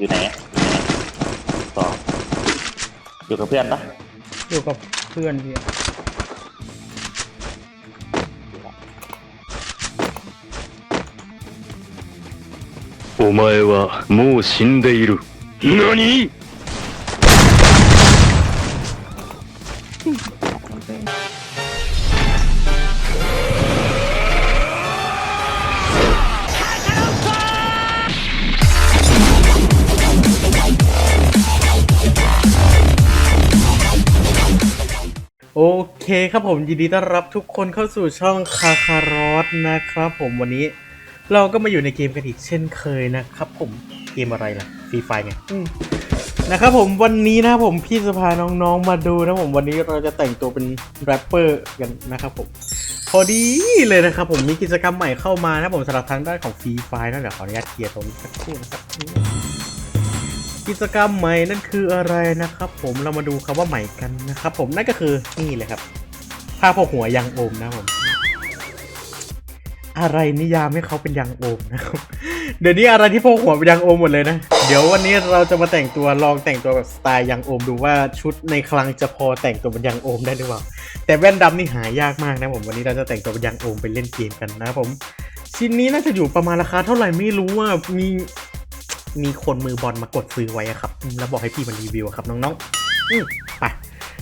อยู่ไหนต่ออยู่กับเพื่อนปะ อยู่กับเพื่อนพี่ お前はもう死んでいる。何 คครับผมยินดีต้อนรับทุกคนเข้าสู่ช่องคาคารอสนะครับผมวันนี้เราก็มาอยู่ในเกมกันอีกเช่นเคยนะครับผมเกมอะไรล่ะฟรีไฟไงอืมนะครับผมวันนี้นะผมพี่จะพาน้องๆมาดูนะผมวันนี้เราจะแต่งตัวเป็นแรปเปอร์กันนะครับผมพอดีเลยนะครับผมมีกิจกรรมใหม่เข้ามานะผมสำหรับทางด้านของฟรีไฟนะเดี๋ยวขออนุญาตเคลียร์ตรงนี้สักครู่นะครับ กิจกรรมใหม่นั่นคืออะไรนะครับ ผมเรามาดูคำว่าใหม่กันนะครับ ผมนั่นก็คือนี่เลยครับผ้าพกหัวยังโอมนะผมอะไรนิยามให้เขาเป็นยังโอมนะครับเดี๋ยวนี้อะไรที่พกหัวเป็นยังโอมหมดเลยนะ เดี๋ยววันนี้เราจะมาแต่งตัวลองแต่งตัวแบบสไตล์ยังโอมดูว่าชุดในคลังจะพอแต่งตัวเป็นยังโอมได้หรือเปล่า แต่แว่นดำนี่หายากมากนะผมวันนี้เราจะแต่งตัวเป็นยังโอมไปเล่นเกมกันนะครับผมชิ้นนี้น่าจะอยู่ประมาณราคาเท่าไหร่ไม่รู้ว่ามี มีคนมือบอลมากดซื้อไว้ครับ แล้วบอกให้พี่มันรีวิวครับน้องๆอืมไป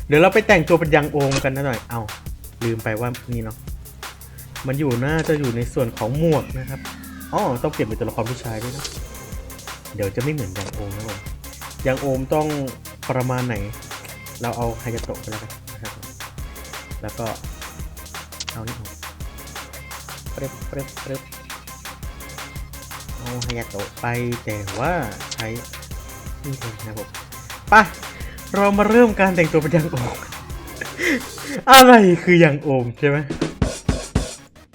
เดี๋ยวเราไปแต่งตัวเป็นยังโอมกันนะหน่อย เอาลืมไปว่านี่เนาะมันอยู่น่าจะอยู่ในส่วนของหมวกนะครับอ๋อต้องเปลี่ยนเป็นตัวละครผู้ชายด้วยนะเดี๋ยวจะไม่เหมือนยังโอมนะผมยังโอมต้องประมาณไหน เราเอาไฮยาโตะไปแล้วกันนะครับแล้วก็เอานี่ออกเปรบเปรบเปรบ เอาฮายาโตะไปแต่ว่าใช้นี่เลยนะผมปะเรามาเริ่มการแต่งตัวเป็นยังโอม อะไรคือยังโอมใช่ไหม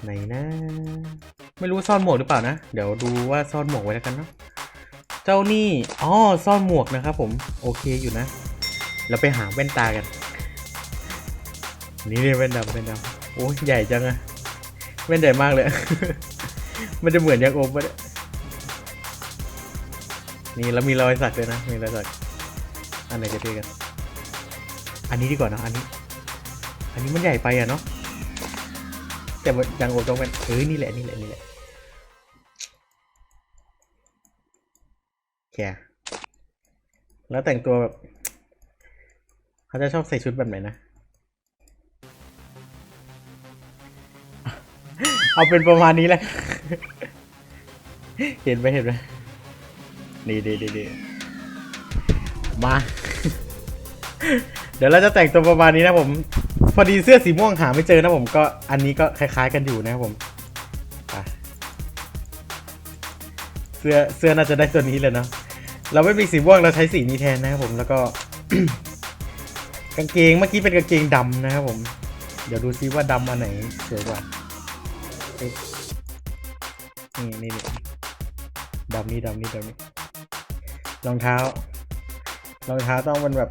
ไหนนะ ไม่รู้ซ่อนหมวกหรือเปล่านะ เดี๋ยวดูว่าซ่อนหมวกไว้แล้วกันเนาะเจ้านี่อ๋อซ่อนหมวกนะครับผมโอเคอยู่นะ เราไปหาแว่นตากัน นี่เลยแว่นดำแว่นดำโอ้ใหญ่จังอะแว่นใหญ่มากเลย มันจะเหมือนยังโอมปะเนี่ย นี่แล้วมีรอยสักด้วยนะ มีรอยสัก อันไหนจะเท่กัน อันนี้ดีกว่าเนะอันนี้ อันนี้มันใหญ่ไปอะเนาะ แต่วยังโอต้องเป็นเฮ้ยนี่แหละนี่แหละนี่แหละแค่แล้วแต่งตัวแบบ เขาจะชอบใส่ชุดแบบไหนนะ เอาเป็นประมาณนี้แหละ เห็นไหมเห็นไหม นี่ดีดีดีมา เดี๋ยวเราจะแต่งตัวประมาณนี้นะผม พอดีเสื้อสีม่วงหาไม่เจอนะผมก็อันนี้ก็คล้าย ๆ กันอยู่นะครับผมเสื้อเสื้อน่าจะได้ตัวนี้เลยเนาะเราไม่มีสีม่วงเราใช้สีนี้แทนนะครับผมแล้วก็ กางเกงเมื่อกี้เป็นกางเกงดำนะครับผม เดี๋ยวดูซิว่าดำอันไหนสวยกว่าเอ๊ะนี่นี่นี่ดำนี่ดำนี่ดำนี่ รองเท้ารองเท้าต้องเป็นแบบ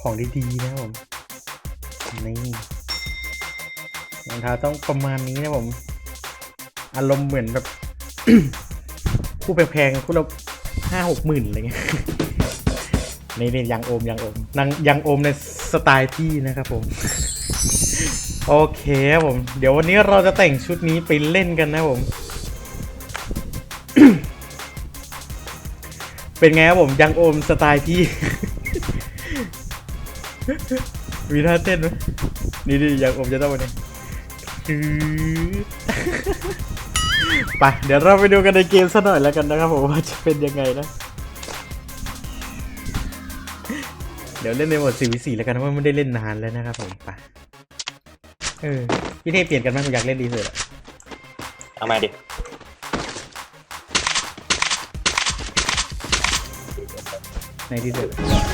ของดีๆนะผม นี่รองเท้าต้องประมาณนี้นะผม อารมณ์เหมือนแบบ คู่แพงๆ คู่ละห้าหกหมื่นอะไรเงี้ยนี่นี่ยังโอมยังโอมนังยังโอมในสไตล์พี่นะครับผม โอเคครับผม เดี๋ยววันนี้เราจะแต่งชุดนี้ไปเล่นกันนะผม เป็นไงครับผมยังโอมสไตล์พี่ มีท่าเต้นไหมนี่ดิยังโอมจะต้องมาเนี่ยไปเดี๋ยวเราไปดูกันในเกมสักหน่อยแล้วกันนะครับผมว่าจะเป็นยังไงนะ เดี๋ยวเล่นในโหมด4 v 4แล้วกันเพราะไม่ได้เล่นนานแล้วนะครับผมไปเออพี่เทพเปลี่ยนกันไหมผมอยากเล่นดีสุดเอามาดิ ในที่สุด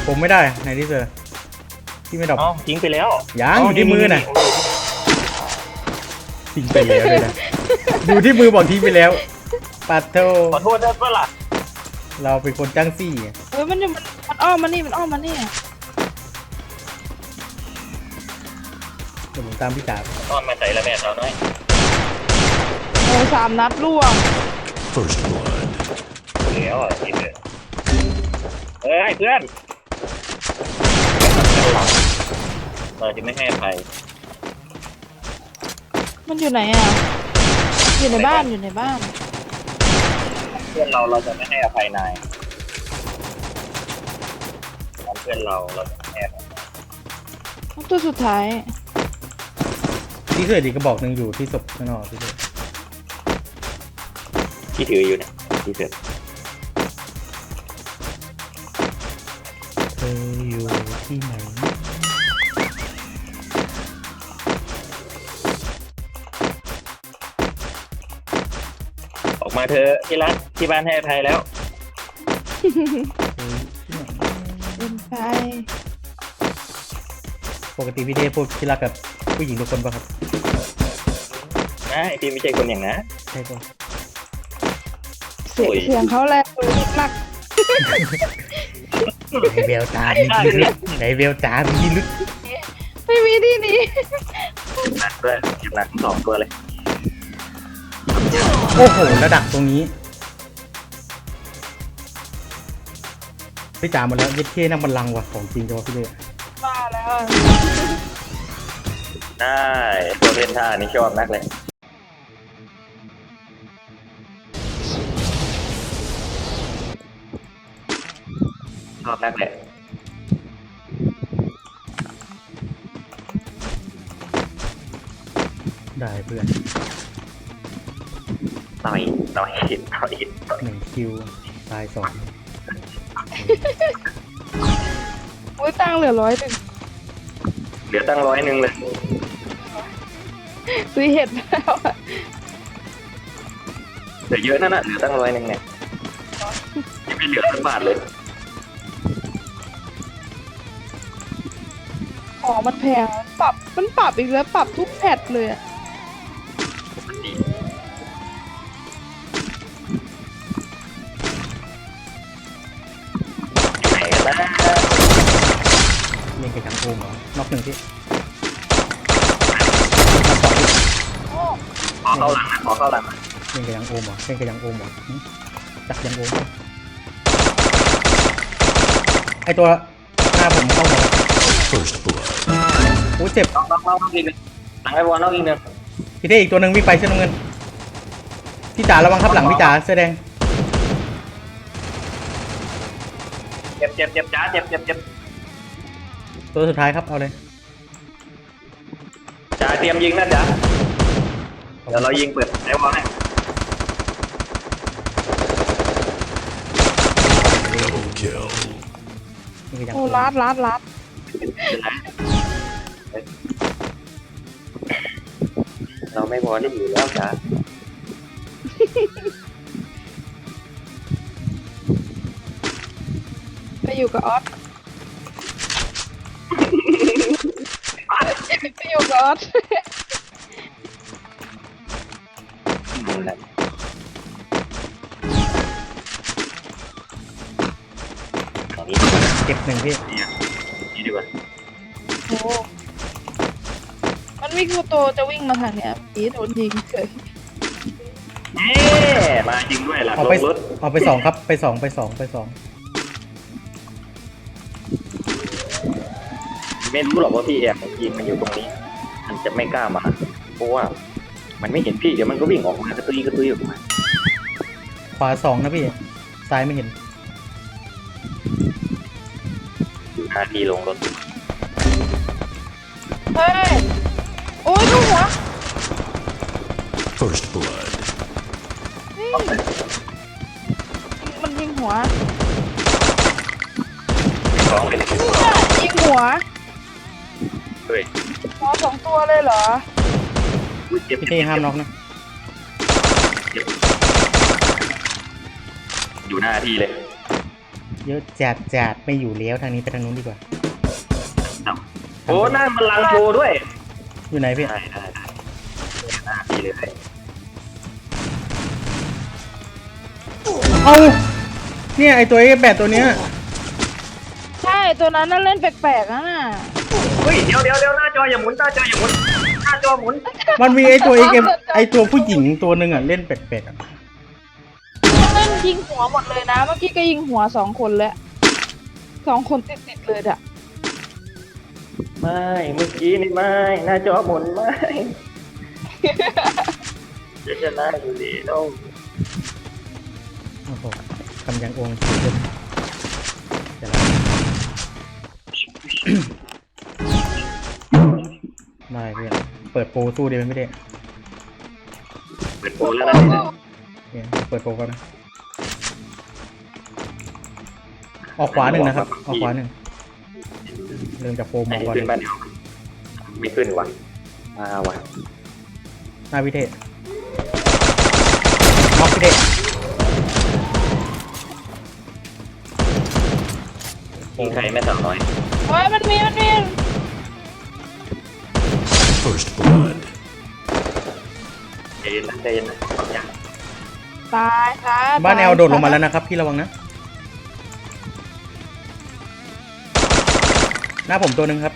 ผมไม่ได้ในที่สุดพี่ไม่ดรอปเอ้าทิ้งไปแล้วยังอยู่ที่มือน่ะโอ้ยทิ้งไปแล้วเลยนะดูที่มือบอกทิ้งไปแล้วปัดโทขอโทษได้ปะล่ะเราเป็นคนจ้างซี่ไงเฮ้ยมันมันมันอ้อมมานี่มันอ้อมมานี่เดี๋ยวผมตามพี่จ๋าไปตอนมาใส่ละแม่สาวน้อยโอ้ยสามนัดล่วงお First blood. แล้วอะทีเดียว เอ้ยเพื่อนเราจะไม่ให้อภัยมันอยู่ไหนอะ อยู่ในบ้านอยู่ในบ้าน เพื่อนเราเราจะไม่ให้อภัยนายตอนเพื่อนเราเราจะไม่ให้อภัยตัวสุดท้าย ที่เกิดอีกกระบอกหนึ่งอยู่ที่ศพข้างนอกพี่เกิดที่ถืออยู่เนี่ยที่เสร็ ออยู่ที่ไหนออกมาเธอะที่รักที่บ้านให้อภัยแล้วเธออยู่ที่ไหนเป็นไปปกติพี่เทพพูดที่รักกับผู้หญิงทุกคนป่ะครับนะไอพี่ไม่ใช่คนอย่างนะ ใช่ป่ะเสียงโอ้ย เสียงเขาแรงหนัก ไหนเบลตามีพิรุษไหนเบลตามีพิรุษไม่มีที่นี้หนักด้วยเจ็บหนักทั้งสองตัวเลยโอ้โหระดับตรงนี้พี่จ๋าหมดแล้วเย็ดเท่นั่งบัลลังก์ว่ะของจริงจังวะพี่เดชบ้าแล้วอะได้ตัวเล่นท่านี่ชอบนักเลย อบนักแหละได้เพื่อนต่อยต่อยหินต่อยหินต่อยหนึ่งคิวตายสองอุ้ยตังค์เหลือร้อยหนึ่งเหลือตั้งร้อยหนึ่งเลยซื้อเห็ดแล้วอะเหลือเยอะนั่นน่ะเหลือตั้งร้อยหนึ่งเนี่ยยังไม่เหลือสักบาทเลย ขอมันแพงปรับมันปรับอีกแล้วปรับทุกแพทเลยอะปกติไหนกันนะเล่นกับจังโอมเหรอนอกหนึ่งที่ขอเข้าหลังนะขอเข้าหลังนะเล่นกับยังโอมเหรอเล่นกับยังโอมเหรอหึจักยังโอมปะไอตัวหน้าผมเข้าหมา First blood. โอ้เจ็บน้องน้องน้องอีกหนึ่งหลังไอ้บอลน้องอีกหนึ่งพี่เท่อีกตัวหนึ่งวิ่งไปเสื้อน้ำเงินพี่จ๋าระวังครับหลังพี่จ๋าเสื้อแดงเจ็บเจ็บเจ็บจ้าเจ็บเจ็บเจ็บตัวสุดท้ายครับเอาเลยจ้าเตรียมยิงนะจ้าเดี๋ยวเรายิงเปิดไอ้บอลให้ Double kill. นี่คือยังโอ้โอมลาดลาดลาด เราไม่พอที่อยู่แล้วจ้าไปอยู่กับออสไปอยู่กับออสนั่นแหละตอนนี้เก็บหนึ่งพี่เนี่ยนี่ดีกว่าโอ้ มันวิ่งกูโตจะวิ่งมาทางเนี้ยปีโดนยิงเฉยเย้มาจริงด้วยหลังเอาลไปงรถเอาไปสองครับไปสองไปสองไปสองไม่รู้หรอกว่าพี่แอบยิงมันอยู่ตรงนี้ มันจะไม่กล้ามาเพราะว่า มันไม่เห็นพี่เดี๋ยวมันก็วิ่งออกมากระตุยกระตุยออกมาขวาสองนะพี่ซ้ายไม่เห็นอยู่ท่าทีลงรถเฮ้ย First blood. นี่มันยิงหัวสองเลยยิงหัวเฮ้ยหัวสองตัวเลยเหรอ อุ๊ยเจ็บพี่เท่ห้ามน็อกนะ อยู่หน้าที่เลยเยอะจัดจัดไม่อยู่แล้วทางนี้ไปทางนู้นดีกว่าโอ้หน้ามันลังโชว์ด้วยอยู่ไหนพี่ ได้ได้ได้หน้าที่เลย เอาเนี่ยไอตัวเอแปดตัวเนี้ยใช่ตัวนั้นน่าเล่นแปลกๆนะน่ะเฮ้ยเดี๋ยวเดี๋ยวเดี๋ยวหน้าจออย่าหมุนหน้าจออย่าหมุนหน้าจอหมุนมันมีไอตัวเอไอตัวผู้หญิงตัวหนึ่งอะเล่นแปลกๆอะยิงหัวหมดเลยนะ เมื่อกี้ก็ยิงหัวสองคนแล้วสองคนติดติดๆเลยอะไม่เมื่อกี้นี่ไม่หน้าจอหมุนไม่จะชนะอยู่ดีโอ้ โอ้โหกำยังโอมเดี๋ยวเดี๋ยวนะไม่เพื่อนเปิดโปรสู้ดีไหมไม่ได้เปิดโปรแล้วนะเนี่ยเนี่ยเปิดโปรก่อนนะออกขวาหนึ่งนะครับ ออกขวาหนึ่งเริ่มจากโปรไอ้มาที่ก่อนขึ้นบ้านเดียวไม่ขึ้นว่ะมาว่ะหน้าพิเทศน็อกพิเทศ ยิงใครไม่สาวน้อยเฮ้ยมันมีมันมี First blood. ใจเย็นนะใจเย็นนะบางอย่างตายค่ะบ้านแอลตยโดดลงมาแล้วนะครับพี่ระวังนะ หน้าผมตัวหนึ่งครับ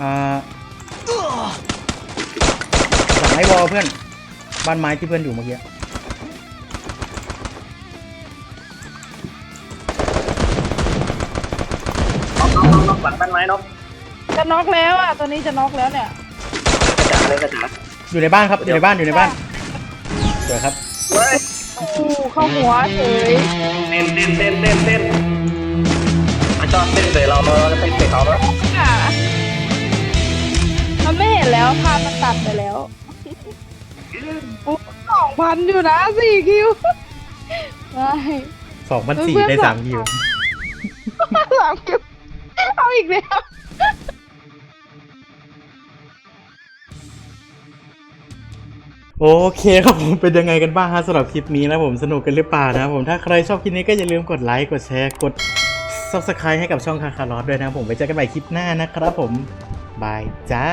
อ่าหลังไอ้วอลเพื่อน บ้านไม้ที่เพื่อนอยู่เมื่อกี้น็อก หลังต้นไม้น็อกจะน็อกแล้วอะตัวนี้จะน็อกแล้วเนี่ยกระจาเลยกระจาอยู่ในบ้านครับอยู่ในบ้านอยู่ในบ้านสวยครับเฮ้ยโอ้เข้าหัวเฉยเต้นเต้นเต้นเต้นเต้นมันชอบเต้นเลยเราเราจะเต้นใส่เขาแล้วอะมันไม่เห็นแล้วภาพมันตัดไปแล้วสองพันอยู่นะสี่คิวไม่สองพันสี่ได้สามคิว สามคิวเอีกแล้วโอเคครับผมเป็นยังไงกันบ้างฮะสำหรับคลิปนี้นะผมสนุกกันหรือเปล่านะผมถ้าใครชอบคลิปนี้ก็อย่าลืมกดไลค์กดแชร์กด subscribe ให้กับช่องคาคารอสด้วยนะผมไว้เจอกันใหม่คลิปหน้านะครับผมบายจ้า